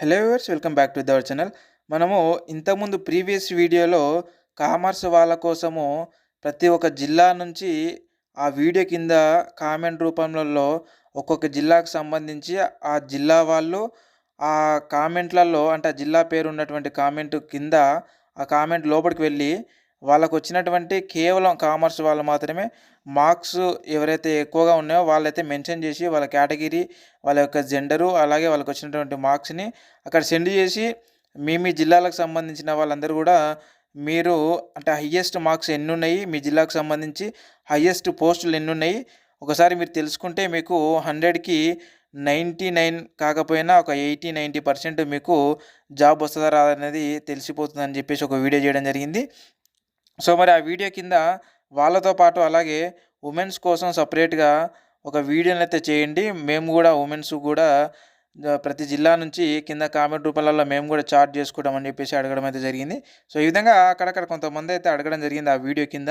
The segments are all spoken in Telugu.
Hello viewers welcome back to దవర్ channel మనము ఇంతకుముందు ప్రీవియస్ వీడియోలో కామర్స్ వాళ్ళ కోసము ప్రతి ఒక్క జిల్లా నుంచి ఆ వీడియో కింద కామెంట్ రూపంలో ఒక్కొక్క జిల్లాకు సంబంధించి ఆ జిల్లా వాళ్ళు ఆ కామెంట్లలో అంటే ఆ జిల్లా పేరు ఉన్నటువంటి కామెంట్ కింద ఆ కామెంట్ లోపలికి వెళ్ళి వాళ్ళకు వచ్చినటువంటి కేవలం కామర్స్ వాళ్ళు మాత్రమే మార్క్స్ ఎవరైతే ఎక్కువగా ఉన్నాయో వాళ్ళైతే మెన్షన్ చేసి వాళ్ళ కేటగిరీ వాళ్ళ యొక్క జెండరు అలాగే వాళ్ళకి వచ్చినటువంటి మార్క్స్ని అక్కడ సెండ్ చేసి మీ మీ జిల్లాలకు సంబంధించిన వాళ్ళందరూ కూడా మీరు అంటే హయ్యెస్ట్ మార్క్స్ ఎన్ని ఉన్నాయి మీ జిల్లాకు సంబంధించి హయ్యెస్ట్ పోస్టులు ఎన్ని ఉన్నాయి ఒకసారి మీరు తెలుసుకుంటే మీకు హండ్రెడ్కి నైంటీ నైన్ కాకపోయినా ఒక ఎయిటీ నైంటీ పర్సెంట్ మీకు జాబ్ వస్తుందా రాదనేది తెలిసిపోతుందని చెప్పేసి ఒక వీడియో చేయడం జరిగింది. సో మరి ఆ వీడియో కింద వాళ్ళతో పాటు అలాగే ఉమెన్స్ కోసం సపరేట్గా ఒక వీడియోని అయితే చేయండి. మేము కూడా ఉమెన్స్ కూడా ప్రతి జిల్లా నుంచి కింద కామెంట్ రూపాలలో మేము కూడా చార్ట్ చేసుకుంటామని చెప్పేసి అడగడం అయితే జరిగింది. సో ఈ విధంగా అక్కడక్కడ కొంతమంది అయితే అడగడం జరిగింది ఆ వీడియో కింద.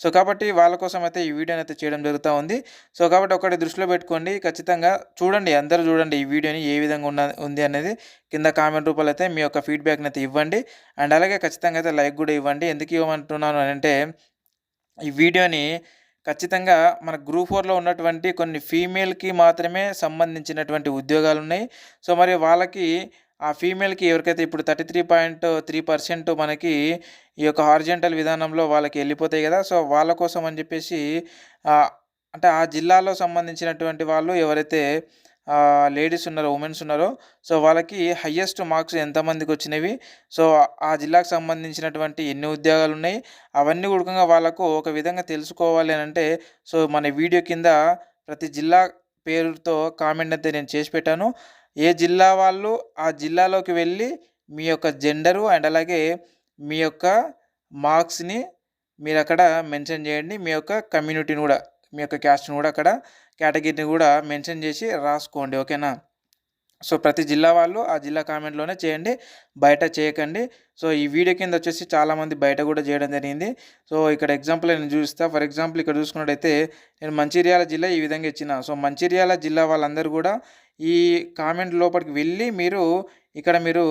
సో కాబట్టి వాళ్ళ కోసం అయితే ఈ వీడియోని అయితే చేయడం జరుగుతూ ఉంది. సో కాబట్టి ఒకటి దృష్టిలో పెట్టుకోండి. ఖచ్చితంగా చూడండి అందరూ చూడండి ఈ వీడియోని ఏ విధంగా ఉన్న ఉంది అనేది. కింద కామెంట్ రూపాయలు అయితే మీ యొక్క ఫీడ్బ్యాక్ని అయితే ఇవ్వండి. అండ్ అలాగే ఖచ్చితంగా అయితే లైక్ కూడా ఇవ్వండి. ఎందుకు ఇవ్వమంటున్నాను అని అంటే ఈ వీడియోని ఖచ్చితంగా మన గ్రూప్ ఫోర్లో ఉన్నటువంటి కొన్ని ఫీమేల్కి మాత్రమే సంబంధించినటువంటి ఉద్యోగాలు ఉన్నాయి. సో మరి వాళ్ళకి ఆ ఫీమేల్కి ఎవరికైతే ఇప్పుడు thirty three point three percent మనకి ఈ యొక్క హార్జెంటల్ విధానంలో వాళ్ళకి వెళ్ళిపోతాయి కదా. సో వాళ్ళ కోసం అని చెప్పేసి అంటే ఆ జిల్లాలో సంబంధించినటువంటి వాళ్ళు ఎవరైతే లేడీస్ ఉన్నారో ఉమెన్స్ ఉన్నారో సో వాళ్ళకి హయ్యెస్ట్ మార్క్స్ ఎంతమందికి వచ్చినవి? సో ఆ జిల్లాకు సంబంధించినటువంటి ఎన్ని ఉద్యోగాలు ఉన్నాయి? అవన్నీ కూడా వాళ్ళకు ఒక విధంగా తెలుసుకోవాలి అని అంటే సో మన వీడియో కింద ప్రతి జిల్లా పేరుతో కామెంట్ అయితే నేను చేసి పెట్టాను. ఏ జిల్లా వాళ్ళు ఆ జిల్లాలోకి వెళ్ళి మీ యొక్క జెండరు అండ్ అలాగే మీ యొక్క మార్క్స్ని మీరు అక్కడ మెన్షన్ చేయండి. మీ యొక్క కమ్యూనిటీని కూడా మీ యొక్క క్యాస్ట్ని కూడా అక్కడ కేటగిరీని కూడా మెన్షన్ చేసి రాసుకోండి ఓకేనా? సో ప్రతి జిల్లా వాళ్ళు ఆ జిల్లా కామెంట్లోనే చేయండి బయట చేయకండి. సో ఈ వీడియో కింద వచ్చేసి చాలామంది బయట కూడా చేయడం జరిగింది. సో ఇక్కడ ఎగ్జాంపుల్ నేను చూస్తా ఫర్ ఎగ్జాంపుల్ ఇక్కడ చూసుకున్నట్టయితే నేను మంచిర్యాల జిల్లా ఈ విధంగా ఇచ్చిన. సో మంచిర్యాల జిల్లా వాళ్ళందరూ కూడా ఈ కామెంట్ లోపలికి వెళ్ళి మీరు ఇక్కడ మీరు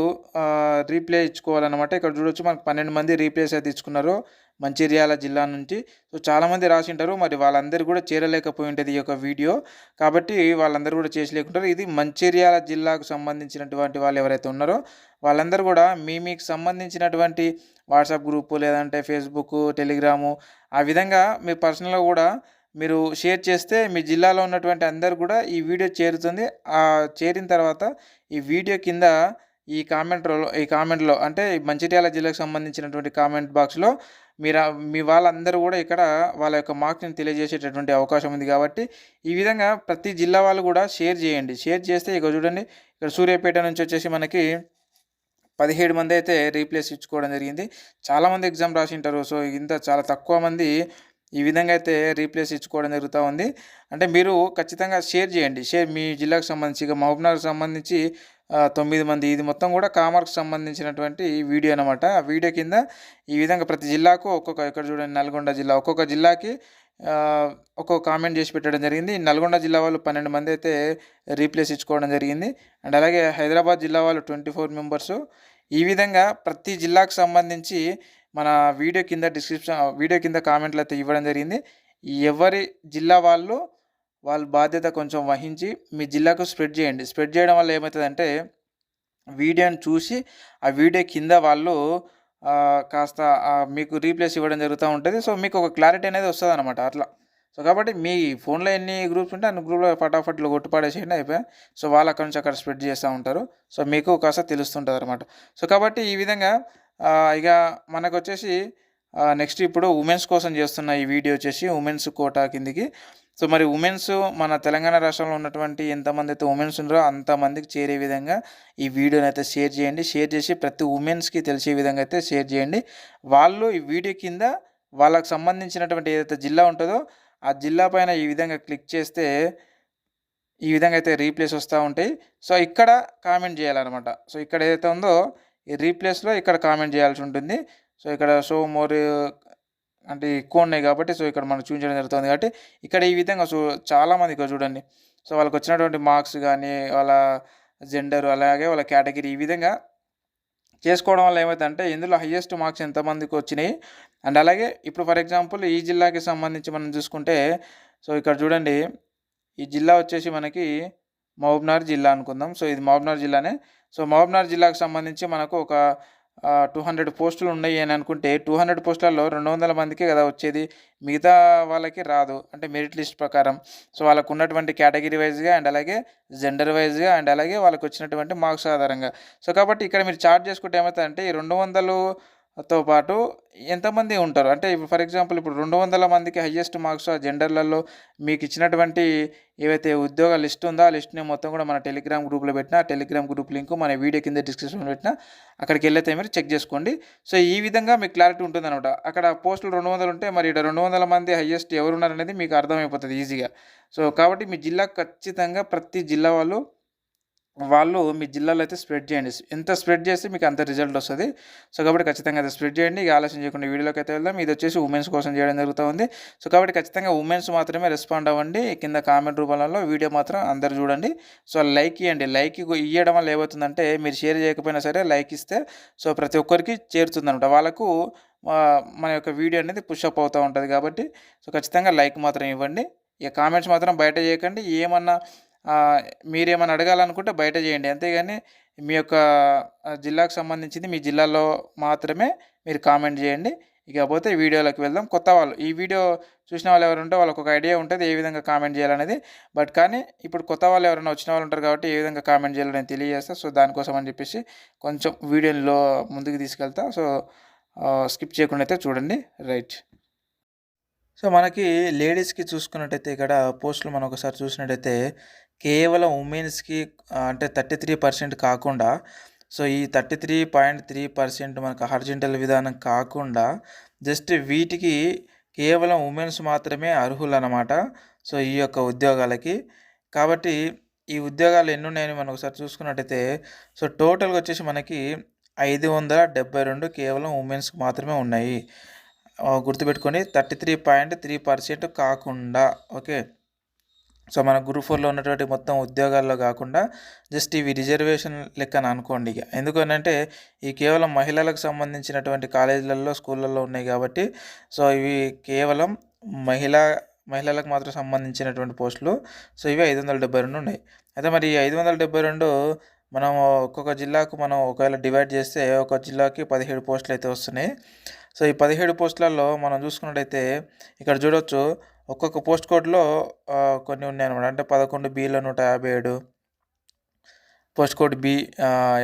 రీప్లే ఇచ్చుకోవాలన్నమాట. ఇక్కడ చూడొచ్చు మనకు పన్నెండు మంది రీప్లేస్ అయితే ఇచ్చుకున్నారు. మంచిర్యాల జిల్లా నుంచి. సో చాలామంది రాసి ఉంటారు మరి వాళ్ళందరూ కూడా చేరలేకపోయి ఉంటుంది ఈ యొక్క వీడియో. కాబట్టి వాళ్ళందరూ కూడా చేసలేకుంటారు. ఇది మంచిర్యాల జిల్లాకు సంబంధించినటువంటి వాళ్ళు ఎవరైతే ఉన్నారో వాళ్ళందరూ కూడా మీ మీకు సంబంధించినటువంటి వాట్సాప్ గ్రూపు లేదంటే ఫేస్బుక్ టెలిగ్రాము ఆ విధంగా మీ పర్సనల్గా కూడా మీరు షేర్ చేస్తే మీ జిల్లాలో ఉన్నటువంటి అందరు కూడా ఈ వీడియో చేరుతుంది. ఆ చేరిన తర్వాత ఈ వీడియో కింద ఈ కామెంట్లో ఈ కామెంట్లో అంటే ఈ మంచిర్యాల జిల్లాకు సంబంధించినటువంటి కామెంట్ బాక్స్లో మీరు మీ వాళ్ళందరూ కూడా ఇక్కడ వాళ్ళ యొక్క మార్క్స్ని తెలియజేసేటటువంటి అవకాశం ఉంది కాబట్టి ఈ విధంగా ప్రతి జిల్లా వాళ్ళు కూడా షేర్ చేయండి. షేర్ చేస్తే ఇక చూడండి ఇక్కడ సూర్యాపేట నుంచి వచ్చేసి మనకి పదిహేడు మంది అయితే రీప్లేస్ ఇచ్చుకోవడం జరిగింది. చాలామంది ఎగ్జామ్ రాసి ఉంటారు సో ఇంత చాలా తక్కువ మంది ఈ విధంగా అయితే రీప్లేస్ ఇచ్చుకోవడం జరుగుతూ ఉంది. అంటే మీరు ఖచ్చితంగా షేర్ చేయండి. షేర్ మీ జిల్లాకు సంబంధించి ఇక మహబూబ్నగర్కి సంబంధించి తొమ్మిది మంది. ఇది మొత్తం కూడా కామర్స్కి సంబంధించినటువంటి వీడియో అనమాట ఆ వీడియో కింద ఈ విధంగా ప్రతి జిల్లాకు ఒక్కొక్క ఇక్కడ చూడండి నల్గొండ జిల్లా ఒక్కొక్క జిల్లాకి ఒక్కొక్క కామెంట్ చేసి పెట్టడం జరిగింది. నల్గొండ జిల్లా వాళ్ళు పన్నెండు మంది అయితే రీప్లేస్ ఇచ్చుకోవడం జరిగింది. అండ్ అలాగే హైదరాబాద్ జిల్లా వాళ్ళు ట్వంటీ ఫోర్ మెంబర్స్. ఈ విధంగా ప్రతి జిల్లాకు సంబంధించి మన వీడియో కింద డిస్క్రిప్షన్ వీడియో కింద కామెంట్లు అయితే ఇవ్వడం జరిగింది. ఎవరి జిల్లా వాళ్ళు వాళ్ళ బాధ్యత కొంచెం వహించి మీ జిల్లాకు స్ప్రెడ్ చేయండి. స్ప్రెడ్ చేయడం వల్ల ఏమవుతుందంటే వీడియోని చూసి ఆ వీడియో కింద వాళ్ళు కాస్త మీకు రీప్లేస్ ఇవ్వడం జరుగుతూ ఉంటుంది. సో మీకు ఒక క్లారిటీ అనేది వస్తుంది అనమాట అట్లా. సో కాబట్టి మీ ఫోన్లో ఎన్ని గ్రూప్స్ ఉంటే అన్ని గ్రూప్లో ఫటాఫట్లో కొట్టుపాడేసేయండి అయిపోయి అయిపోయా. సో వాళ్ళు అక్కడ నుంచి అక్కడ స్ప్రెడ్ చేస్తూ ఉంటారు. సో మీకు కాస్త తెలుస్తుంటుంది అనమాట సో కాబట్టి ఈ విధంగా ఇక మనకు వచ్చేసి నెక్స్ట్ ఇప్పుడు ఉమెన్స్ కోసం చేస్తున్న ఈ వీడియో వచ్చేసి ఉమెన్స్ కోటా కిందికి. సో మరి ఉమెన్స్ మన తెలంగాణ రాష్ట్రంలో ఉన్నటువంటి ఎంతమంది అయితే ఉమెన్స్ ఉన్నారో అంతమందికి చేరే విధంగా ఈ వీడియోని అయితే షేర్ చేయండి. షేర్ చేసి ప్రతి ఉమెన్స్కి తెలిసే విధంగా అయితే షేర్ చేయండి. వాళ్ళు ఈ వీడియో కింద వాళ్ళకు సంబంధించినటువంటి ఏదైతే జిల్లా ఉంటుందో ఆ జిల్లా పైన ఈ విధంగా క్లిక్ చేస్తే ఈ విధంగా అయితే రీప్లేస్ వస్తూ ఉంటాయి. సో ఇక్కడ కామెంట్ చేయాలన్నమాట. సో ఇక్కడ ఏదైతే ఉందో ఈ రీప్లేస్లో ఇక్కడ కామెంట్ చేయాల్సి ఉంటుంది. సో ఇక్కడ షో మోర్ అంటే ఎక్కువ ఉన్నాయి కాబట్టి సో ఇక్కడ మనం చూపించడం జరుగుతుంది కాబట్టి ఇక్కడ ఈ విధంగా సో చాలామంది ఇక్కడ చూడండి. సో వాళ్ళకి వచ్చినటువంటి మార్క్స్ కానీ వాళ్ళ జెండర్ అలాగే వాళ్ళ కేటగిరీ ఈ విధంగా చేసుకోవడం వల్ల ఏమవుతుందంటే ఇందులో హయ్యెస్ట్ మార్క్స్ ఎంతమందికి వచ్చినాయి? అండ్ అలాగే ఇప్పుడు ఫర్ ఎగ్జాంపుల్ ఈ జిల్లాకి సంబంధించి మనం చూసుకుంటే సో ఇక్కడ చూడండి ఈ జిల్లా వచ్చేసి మనకి మహబూబ్నగర్ జిల్లా అనుకుందాం. సో ఇది మహబూబ్నగర్ జిల్లానే. సో మహబూబ్నగర్ జిల్లాకు సంబంధించి మనకు ఒక టూ హండ్రెడ్ పోస్టులు ఉన్నాయి అని అనుకుంటే టూ హండ్రెడ్ పోస్టులలో రెండు వందల మందికే కదా వచ్చేది. మిగతా వాళ్ళకి రాదు. అంటే మెరిట్ లిస్ట్ ప్రకారం. సో వాళ్ళకు ఉన్నటువంటి కేటగిరీ వైజ్గా అండ్ అలాగే జెండర్ వైజ్గా అండ్ అలాగే వాళ్ళకి వచ్చినటువంటి మార్క్స్ ఆధారంగా. సో కాబట్టి ఇక్కడ మీరు చార్ట్ చేసుకుంటే ఏమవుతుందంటే ఈ రెండు వందలు తో పాటు ఎంతమంది ఉంటారు? అంటే ఇప్పుడు ఫర్ ఎగ్జాంపుల్ ఇప్పుడు రెండు వందల మందికి హయ్యెస్ట్ మార్క్స్ ఆ జెండర్లలో మీకు ఇచ్చినటువంటి ఏవైతే ఉద్యోగ లిస్ట్ ఉందో ఆ లిస్ట్ని మొత్తం కూడా మన టెలిగ్రామ్ గ్రూప్లో పెట్టిన ఆ టెలిగ్రామ్ గ్రూప్ లింక్ మన వీడియో కింద డిస్క్రిప్షన్లో పెట్టిన అక్కడికి వెళ్ళైతే మీరు చెక్ చేసుకోండి. సో ఈ విధంగా మీకు క్లారిటీ ఉంటుంది అనమాట అక్కడ పోస్టులు రెండు వందలు ఉంటే మరి ఇక్కడ రెండు వందల మంది హయ్యెస్ట్ ఎవరు ఉన్నారనేది మీకు అర్థమైపోతుంది ఈజీగా. సో కాబట్టి మీ జిల్లా ఖచ్చితంగా ప్రతి జిల్లా వాళ్ళు వాళ్ళు మీ జిల్లాలో అయితే స్ప్రెడ్ చేయండి. ఎంత స్ప్రెడ్ చేస్తే మీకు అంత రిజల్ట్ వస్తుంది. సో కాబట్టి ఖచ్చితంగా అయితే స్ప్రెడ్ చేయండి. ఇక ఆలోచన చేయకుండా వీడియోలోకి అయితే వెళ్దాం. ఇది వచ్చేసి ఉమెన్స్ కోసం చేయడం జరుగుతుంది సో కాబట్టి ఖచ్చితంగా ఉమెన్స్ మాత్రమే రెస్పాండ్ అవ్వండి. కింద కామెంట్ రూపంలో వీడియో మాత్రం అందరు చూడండి. సో లైక్ ఇవ్వండి లైక్ ఇవ్వడం వల్ల ఏమవుతుందంటే మీరు షేర్ చేయకపోయినా సరే లైక్ ఇస్తే సో ప్రతి ఒక్కరికి చేరుతుంది అనమాట వాళ్ళకు మన యొక్క వీడియో అనేది పుషప్ అవుతూ ఉంటుంది కాబట్టి సో ఖచ్చితంగా లైక్ మాత్రం ఇవ్వండి. ఇక కామెంట్స్ మాత్రం బయట చేయకండి. ఏమన్నా మీరేమైనా అడగాలనుకుంటే బయట చేయండి. అంతేగాని మీ యొక్క జిల్లాకు సంబంధించింది మీ జిల్లాలో మాత్రమే మీరు కామెంట్ చేయండి. ఇకపోతే వీడియోలోకి వెళ్దాం. కొత్త వాళ్ళు ఈ వీడియో చూసిన వాళ్ళు ఎవరు ఉంటే వాళ్ళకి ఒక ఐడియా ఉంటుంది ఏ విధంగా కామెంట్ చేయాలనేది. బట్ కానీ ఇప్పుడు కొత్త వాళ్ళు ఎవరైనా వచ్చిన వాళ్ళు ఉంటారు కాబట్టి ఏ విధంగా కామెంట్ చేయాలని తెలియజేస్తా. సో దానికోసం అని చెప్పేసి కొంచెం వీడియోలో ముందుకు తీసుకెళ్తా. సో స్కిప్ చేయకుండా అయితే చూడండి. రైట్. సో మనకి లేడీస్కి చూసుకున్నట్టయితే ఇక్కడ పోస్టులు మనం ఒకసారి చూసినట్టయితే కేవలం ఉమెన్స్కి అంటే థర్టీ త్రీ పర్సెంట్ కాకుండా సో ఈ thirty three point three percent మనకు హార్జెంటల్ విధానం కాకుండా జస్ట్ వీటికి కేవలం ఉమెన్స్ మాత్రమే అర్హులు అనమాట సో ఈ యొక్క ఉద్యోగాలకి. కాబట్టి ఈ ఉద్యోగాలు ఎన్ని ఉన్నాయని మనం ఒకసారి చూసుకున్నట్టయితే సో టోటల్గా వచ్చేసి మనకి ఐదు వందల డెబ్బై రెండు కేవలం ఉమెన్స్కి మాత్రమే ఉన్నాయి. గుర్తుపెట్టుకొని thirty three point three percent కాకుండా ఓకే? సో మన గ్రూప్ ఫోర్లో ఉన్నటువంటి మొత్తం ఉద్యోగాల్లో కాకుండా జస్ట్ ఇవి రిజర్వేషన్ లెక్కన అనుకోండి ఇక. ఎందుకనంటే ఈ కేవలం మహిళలకు సంబంధించినటువంటి కాలేజీలలో స్కూళ్ళల్లో ఉన్నాయి కాబట్టి సో ఇవి కేవలం మహిళా మహిళలకు మాత్రం సంబంధించినటువంటి పోస్టులు. సో ఇవి ఐదు వందల డెబ్బై రెండు ఉన్నాయి. అయితే మరి ఈ ఐదు వందల డెబ్బై రెండు మనం ఒక్కొక్క జిల్లాకు మనం ఒకవేళ డివైడ్ చేస్తే ఒక జిల్లాకి పదిహేడు పోస్టులు అయితే వస్తున్నాయి. సో ఈ పదిహేడు పోస్టులలో మనం చూసుకున్నట్టయితే ఇక్కడ చూడవచ్చు ఒక్కొక్క పోస్ట్ కోడ్లో కొన్ని ఉన్నాయి అనమాట అంటే పదకొండు బీలో నూట యాభై ఏడు పోస్ట్ కోడ్ బి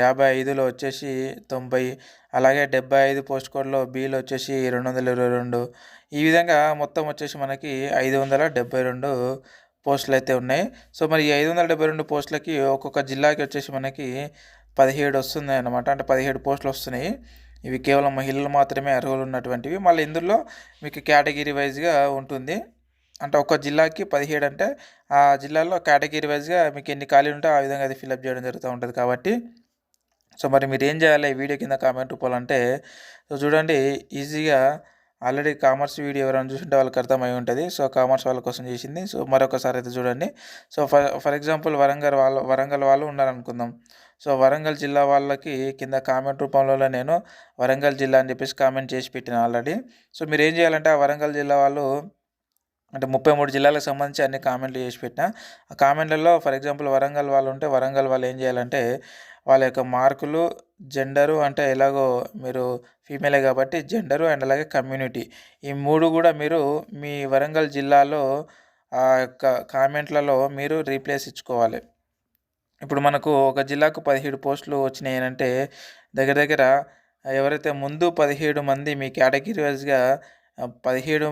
యాభై ఐదులో వచ్చేసి తొంభై అలాగే డెబ్బై ఐదు పోస్ట్ కోడ్లో బీలో వచ్చేసి రెండు వందల ఇరవై రెండు. ఈ విధంగా మొత్తం వచ్చేసి మనకి ఐదు వందల డెబ్బై రెండు పోస్టులు అయితే ఉన్నాయి. సో మరి ఈ ఐదు వందల డెబ్బై రెండు పోస్టులకి ఒక్కొక్క జిల్లాకి వచ్చేసి మనకి పదిహేడు వస్తుంది అనమాట అంటే పదిహేడు పోస్టులు వస్తున్నాయి. ఇవి కేవలం మహిళలు మాత్రమే అర్హులు ఉన్నటువంటివి మళ్ళీ ఇందులో మీకు కేటగిరీ వైజ్గా ఉంటుంది. అంటే ఒక జిల్లాకి పదిహేడు అంటే ఆ జిల్లాలో కేటగిరీ వైజ్గా మీకు ఎన్ని ఖాళీలు ఉంటే ఆ విధంగా అది ఫిల్అప్ చేయడం జరుగుతూ ఉంటుంది కాబట్టి. సో మరి మీరు ఏం చేయాలి వీడియో కింద కామెంట్ రూపాలంటే సో చూడండి ఈజీగా ఆల్రెడీ కామర్స్ వీడియో ఎవరైనా చూసింటే వాళ్ళకి అర్థమై ఉంటుంది. సో కామర్స్ వాళ్ళ కోసం చేసింది. సో మరొకసారి అయితే చూడండి. So for for example Warangal వాళ్ళు వరంగల్ వాళ్ళు ఉన్నారనుకుందాం. సో వరంగల్ జిల్లా వాళ్ళకి కింద కామెంట్ రూపంలో నేను వరంగల్ జిల్లా అని చెప్పేసి కామెంట్ చేసి పెట్టిన ఆల్రెడీ. సో మీరు ఏం చేయాలంటే ఆ వరంగల్ జిల్లా వాళ్ళు అంటే ముప్పై మూడు జిల్లాలకు సంబంధించి అన్ని కామెంట్లు చేసి పెట్టిన. ఆ కామెంట్లలో ఫర్ ఎగ్జాంపుల్ వరంగల్ వాళ్ళు ఉంటే వరంగల్ వాళ్ళు ఏం చేయాలంటే వాళ్ళ యొక్క మార్కులు జెండరు అంటే ఎలాగో మీరు ఫీమేలే కాబట్టి జెండరు అండ్ అలాగే కమ్యూనిటీ. ఈ మూడు కూడా మీరు మీ వరంగల్ జిల్లాలో ఆ యొక్క కామెంట్లలో మీరు రీప్లేస్ ఇచ్చుకోవాలి. ఇప్పుడు మనకు ఒక జిల్లాకు పదిహేడు పోస్టులు వచ్చినాయి అంటే దగ్గర దగ్గర ఎవరైతే ముందు పదిహేడు మంది మీ కేటగిరీ వైజ్గా పదిహేడు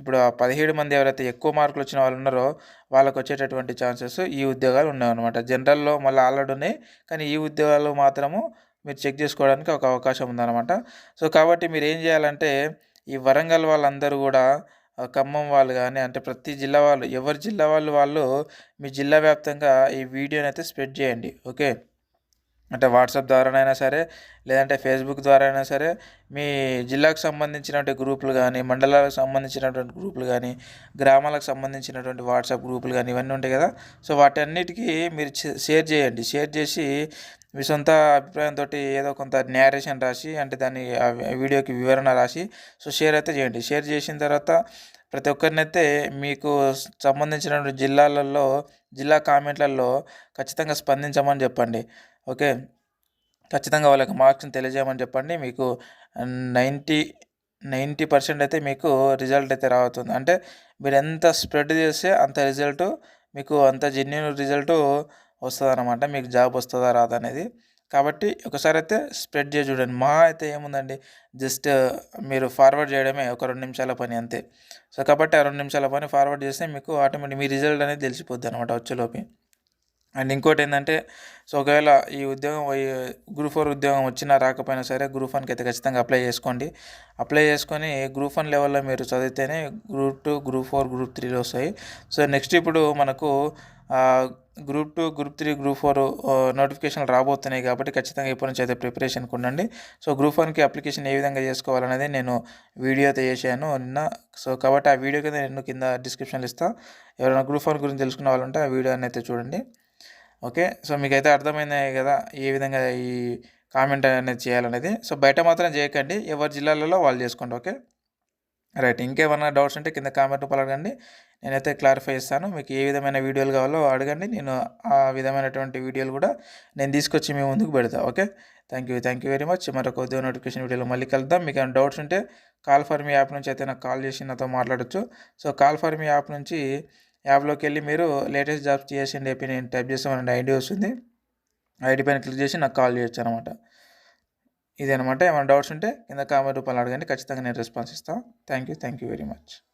ఇప్పుడు ఆ పదిహేడు మంది ఎవరైతే ఎక్కువ మార్కులు వచ్చిన వాళ్ళు ఉన్నారో వాళ్ళకు వచ్చేటటువంటి ఛాన్సెస్ ఈ ఉద్యోగాలు ఉన్నాయన్నమాట. జనరల్లో మళ్ళీ ఆల్రెడీ ఉన్నాయి కానీ ఈ ఉద్యోగాలు మాత్రము మీరు చెక్ చేసుకోవడానికి ఒక అవకాశం ఉందన్నమాట. సో కాబట్టి మీరు ఏం చేయాలంటే ఈ వరంగల్ వాళ్ళందరూ కూడా ఖమ్మం వాళ్ళు కానీ అంటే ప్రతి జిల్లా వాళ్ళు ఎవరి జిల్లా వాళ్ళు వాళ్ళు మీ జిల్లా వ్యాప్తంగా ఈ వీడియోని అయితే స్ప్రెడ్ చేయండి ఓకే? అంటే వాట్సాప్ ద్వారానైనా సరే లేదంటే ఫేస్బుక్ ద్వారా అయినా సరే మీ జిల్లాకు సంబంధించినటువంటి గ్రూపులు కానీ మండలాలకు సంబంధించినటువంటి గ్రూపులు కానీ గ్రామాలకు సంబంధించినటువంటి వాట్సాప్ గ్రూపులు కానీ ఇవన్నీ ఉంటాయి కదా. సో వాటన్నిటికీ మీరు షేర్ చేయండి. షేర్ చేసి మీ సొంత అభిప్రాయంతో ఏదో కొంత నేరేషన్ రాసి అంటే దాన్ని వీడియోకి వివరణ రాసి సో షేర్ అయితే చేయండి. షేర్ చేసిన తర్వాత ప్రతి ఒక్కరినైతే మీకు సంబంధించిన జిల్లాలలో జిల్లా కామెంట్లలో ఖచ్చితంగా స్పందించమని చెప్పండి. ఓకే. ఖచ్చితంగా వాళ్ళకి మార్క్స్ని తెలియజేయమని చెప్పండి. మీకు నైంటీ నైంటీ పర్సెంట్ అయితే మీకు రిజల్ట్ అయితే రావుతుంది అంటే మీరు ఎంత స్ప్రెడ్ చేస్తే అంత రిజల్ట్ మీకు అంత జెన్యున్ రిజల్ట్ వస్తుంది అనమాట మీకు జాబ్ వస్తుందా రాదా అనేది. కాబట్టి ఒకసారి అయితే స్ప్రెడ్ చేసి చూడండి. మా అయితే ఏముందండి? జస్ట్ మీరు ఫార్వర్డ్ చేయడమే ఒక రెండు నిమిషాల పని అంతే. సో కాబట్టి ఆ రెండు నిమిషాల పని ఫార్వర్డ్ చేస్తే మీకు ఆటోమేటిక్ మీ రిజల్ట్ అనేది తెలిసిపోద్ది అనమాట వచ్చేలోపి. అండ్ ఇంకోటి ఏంటంటే సో ఒకవేళ ఈ ఉద్యోగం గ్రూప్ ఫోర్ ఉద్యోగం వచ్చినా రాకపోయినా సరే గ్రూప్ వన్కి అయితే ఖచ్చితంగా అప్లై చేసుకోండి. అప్లై చేసుకొని గ్రూప్ వన్ లెవెల్లో మీరు చదివితేనే group two group four group త్రీలో వస్తాయి. సో నెక్స్ట్ ఇప్పుడు మనకు group two group three group four నోటిఫికేషన్లు రాబోతున్నాయి కాబట్టి ఖచ్చితంగా ఇప్పటి నుంచి అయితే ప్రిపరేషన్కి ఉండండి. సో గ్రూప్ వన్కి అప్లికేషన్ ఏ విధంగా చేసుకోవాలనేది నేను వీడియో అయితే చేశాను నిన్న. సో కాబట్టి ఆ వీడియో కింద నేను కింద డిస్క్రిప్షన్లు ఇస్తాను ఎవరైనా గ్రూప్ వన్ గురించి తెలుసుకున్న వాళ్ళు ఉంటే ఆ వీడియో అయితే చూడండి. ఓకే? సో మీకైతే అర్థమైంది కదా ఏ విధంగా ఈ కామెంట్ అనేది చేయాలనేది. సో బయట మాత్రం చేయకండి ఎవరి జిల్లాలలో వాళ్ళు చేసుకోండి ఓకే? రైట్ ఇంకేమైనా డౌట్స్ ఉంటే కింద కామెంట్ రూపాయలు అడగండి. నేనైతే క్లారిఫై చేస్తాను మీకు ఏ విధమైన వీడియోలు కావాలో అడగండి. నేను ఆ విధమైనటువంటి వీడియోలు కూడా నేను తీసుకొచ్చి మీ ముందుకు పెడతా okay? Thank you thank you very much. మరొక ఉద్యోగ నోటిఫికేషన్ వీడియోలో మళ్ళీ కలుద్దాం. మీకు ఏమైనా డౌట్స్ ఉంటే కాల్ ఫర్ మీ యాప్ నుంచి అయితే నాకు కాల్ చేసి నాతో మాట్లాడచ్చు. So call for me app నుంచి యాప్లోకి వెళ్ళి మీరు లేటెస్ట్ జాబ్స్ అని చెప్పి నేను టైప్ చేసామని ఐడి వస్తుంది. ఐడి పైన క్లిక్ చేసి నాకు కాల్ చేయొచ్చు అనమాట. ఇదనమాట ఏమైనా డౌట్స్ ఉంటే కింద కామెంట్ రూపాయలు అడగండి. ఖచ్చితంగా నేను రెస్పాన్స్ ఇస్తాను. Thank you thank you very much.